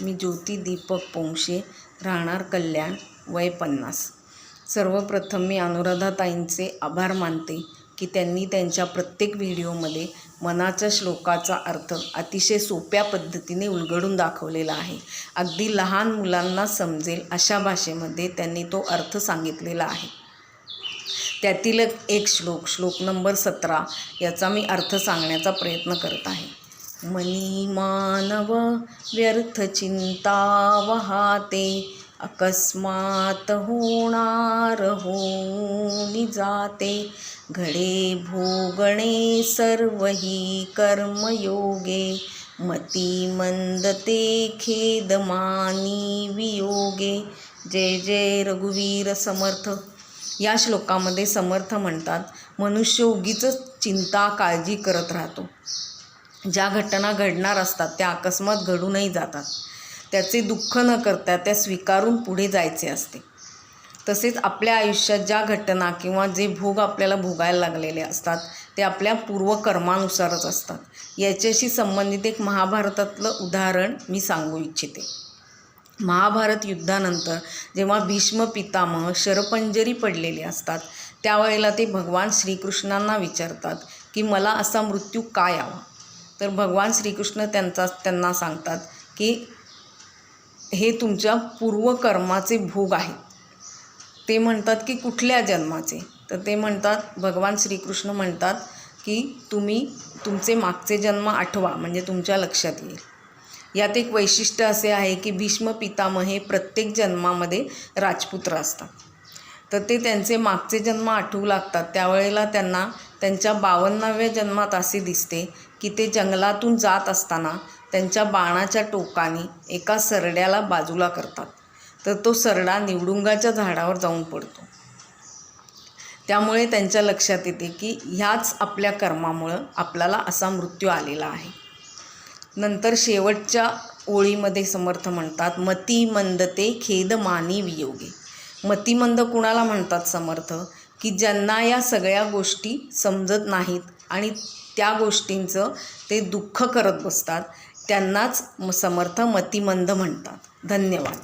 मी ज्योती दीपक पोंक्षे राहणार कल्याण वय पन्नास. सर्वप्रथम मी अनुराधाताईंचे आभार मानते की त्यांनी त्यांच्या प्रत्येक व्हिडिओमध्ये मनाच्या श्लोकाचा अर्थ अतिशय सोप्या पद्धतीने उलगडून दाखवलेला आहे. अगदी लहान मुलांना समजेल अशा भाषेमध्ये त्यांनी तो अर्थ सांगितलेला आहे. त्यातील एक श्लोक श्लोक नंबर सतरा याचा मी अर्थ सांगण्याचा प्रयत्न करत आहे. मनी मानव व्यर्थ चिंता वहाते अकस्मात होणार होऊन जाते. घडे भोगणे सर्व ही कर्मयोगे मती मंदते खेदमानी वियोगे. जय जय रघुवीर समर्थ. या श्लोकामध्ये समर्थ म्हणतात मनुष्य उगीच चिंता काळजी करत राहतो. ज्या घटना घडणार असतात त्या अकस्मात घडूनही जातात. त्याचे दुःख न करता त्या स्वीकारून पुढे जायचे असते. तसेच आपल्या आयुष्यात ज्या घटना किंवा जे भोग आपल्याला भोगायला लागलेले असतात ते आपल्या पूर्वकर्मानुसारच असतात. याच्याशी संबंधित एक महाभारतातलं उदाहरण मी सांगू इच्छिते. महाभारत युद्धानंतर जेव्हा भीष्म पितामह शरपंजरी पडलेले असतात त्यावेळेला ते भगवान श्रीकृष्णांना विचारतात की मला असा मृत्यू का यावा तर भगवान श्रीकृष्ण त्यांचा त्यांना सांगतात की हे तुमच्या पूर्वकर्माचे भोग आहेत. ते म्हणतात की कुठल्या जन्माचे? तर ते म्हणतात भगवान श्रीकृष्ण म्हणतात की तुम्ही तुमचे मागचे जन्म आठवा म्हणजे तुमच्या लक्षात येईल. यात एक वैशिष्ट्य असे आहे की भीष्म पितामह हे प्रत्येक जन्मामध्ये राजपुत्र असतात. तर ते त्यांचे मागचे जन्म आठवू लागतात. त्यावेळेला त्यांना त्यांच्या बावन्नाव्या जन्मात असे दिसते की ते जंगलातून जात असताना त्यांच्या बाणाच्या टोकाने एका सरड्याला बाजूला करतात. तर तो सरडा निवडुंगाच्या झाडावर जाऊन पडतो. त्यामुळे त्यांच्या लक्षात येते की ह्याच आपल्या कर्मामुळं आपल्याला असा मृत्यू आलेला आहे. नंतर शेवटच्या ओळीमध्ये समर्थ म्हणतात मतिमंद ते खेद मानी वियोगे. मतिमंद कुणाला म्हणतात समर्थ? की ज्यांना या सगळ्या गोष्टी समजत नाहीत आणि त्या गोष्टींचं ते दुःख करत बसतात त्यांनाच समर्थ मतिमंद म्हणतात. धन्यवाद.